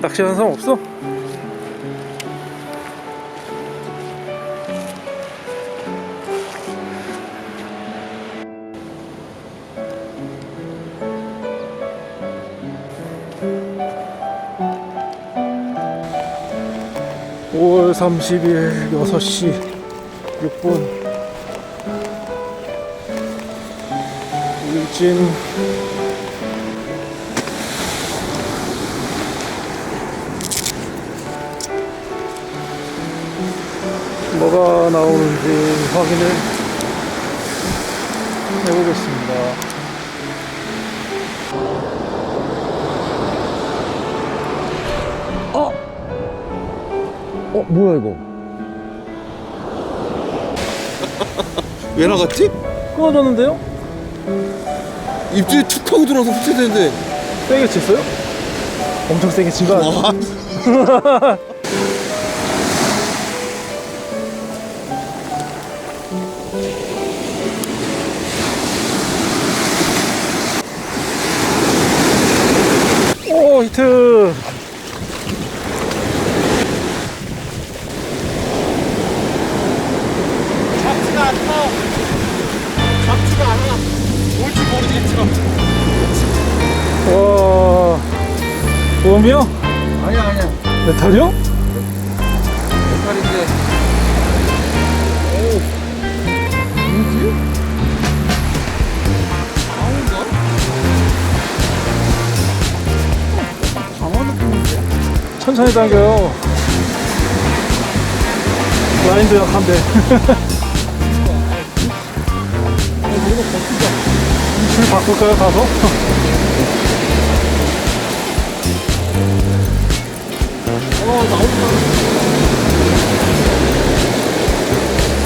낚시하는 사람 없어? 30일) (6시) (6분) 일진 뭐가 나오는지 확인을 해보겠습니다. 어 뭐야 이거? 왜 나갔지? 끊어졌는데요? 입질이 툭 하고 들어와서 흡수되는데 세게 쳤어요? 엄청 세게 친 거 아니야? 와 오 히트! 웜이요? 아니야 아니야 메탈이요? 오 뭐지? 방어 느낌인데? 천천히 당겨요 라인도 약한데 줄 바꿀까요 가서?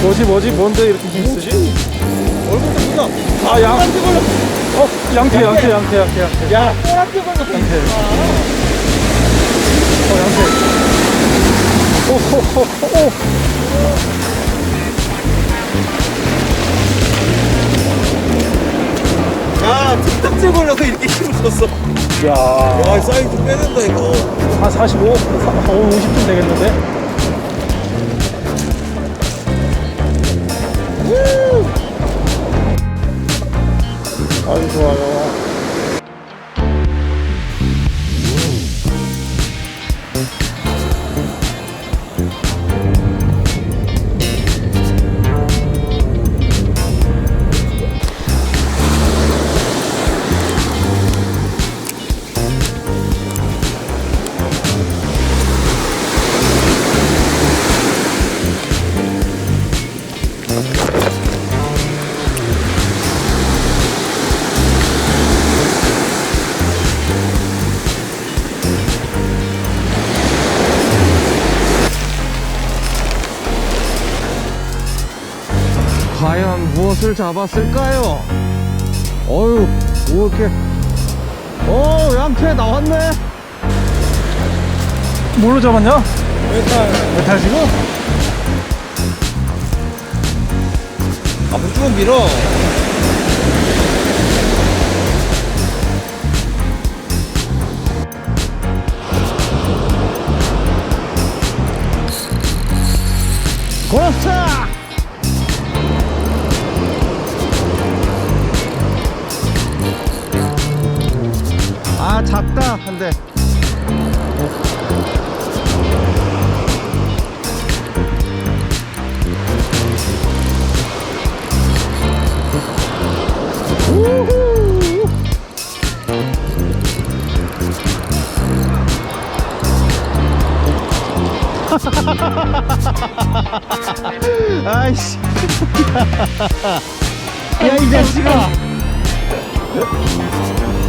뭐지 뭐지? 뭔데 이렇게 힘 쓰지? 얼굴도 보자 아 양, 꼬란지 걸렸어 어 양태. 양태 양태 양태 양태. 야 꼬란지 걸렸어 양태. 어 양태. 오호호호 야 틱딱지 걸려서 이렇게 힘을 줬어. 야, 와 사이즈 빼낸다 이거 한 45, 한 50분 되겠는데? 아주 좋아요. 무엇을 잡았을까요? 어휴 뭐 이렇게 어 얌체 나왔네 뭘로 잡았냐? 메탈. 메탈 지금? 앞으로 쭉 밀어 고맙다 아이씨. 야 이 자식아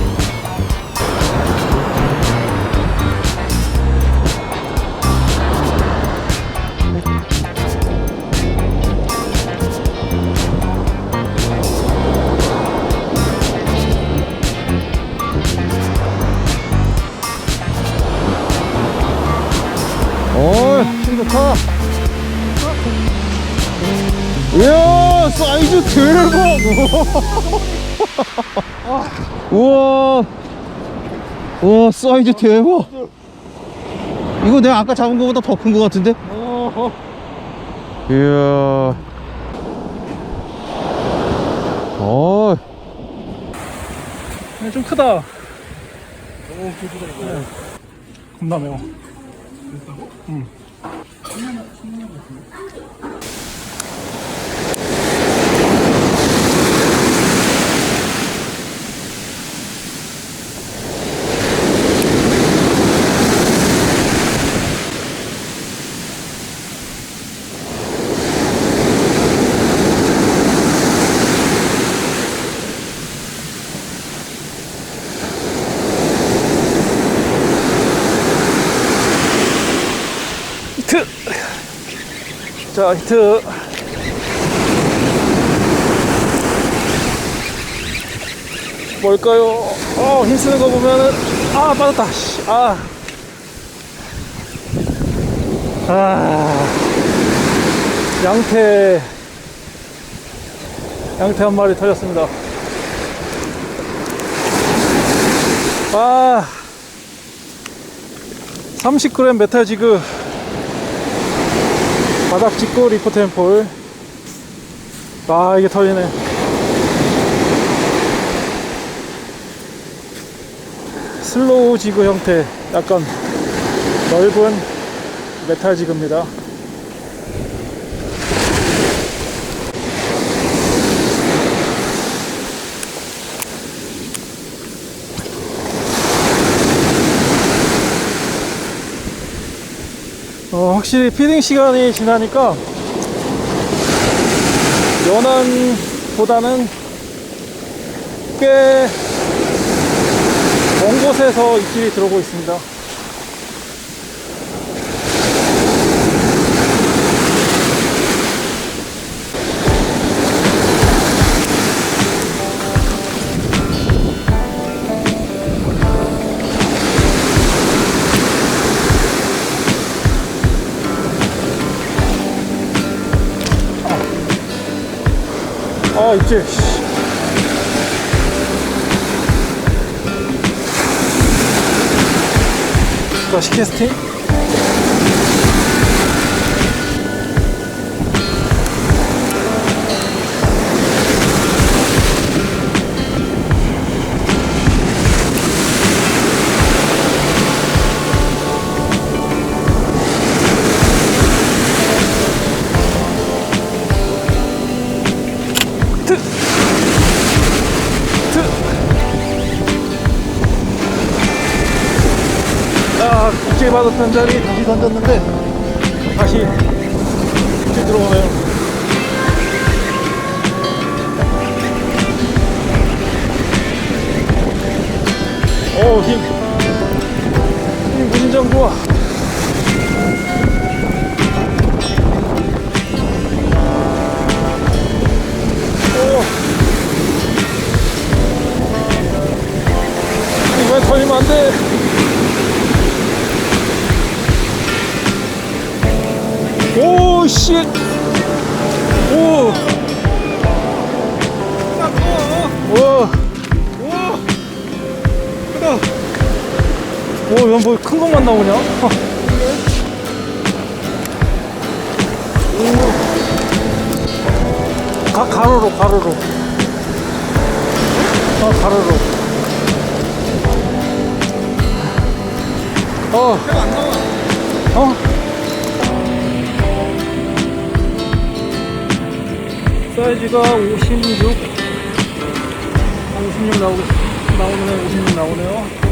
우와 우와 사이즈 대박 이거 내가 아까 잡은 거보다 더 큰 거 같은데. 이야 어 네, 좀 크다. 오, 네. 겁나 매워. 응. 자, 히트. 뭘까요? 어, 힘쓰는 거 보면은, 아, 빠졌다. 씨, 아. 아. 양태. 양태 한 마리 털렸습니다. 아. 30g 메탈 지그. 바닥 찍고 리포 템폴. 아 이게 털리네. 슬로우 지그 형태. 약간 넓은 메탈 지그입니다 어, 확실히 피딩 시간이 지나니까 연안보다는 꽤 먼 곳에서 입질이 들어오고 있습니다. 아, 입질. 씨. 다시 캐스팅. 받았던 자리 다시 던졌는데 다시 입질 들어오네요. 오, 힘. 힘 무진장 좋아. 오, 씨. 오. 크다. 오, 이건 뭐큰 것만 나오냐? 오. 가, 가로로, 가로로. 아, 가로로. 어. 어? 사이즈가 56 56 나오고 나오네 56 나오네요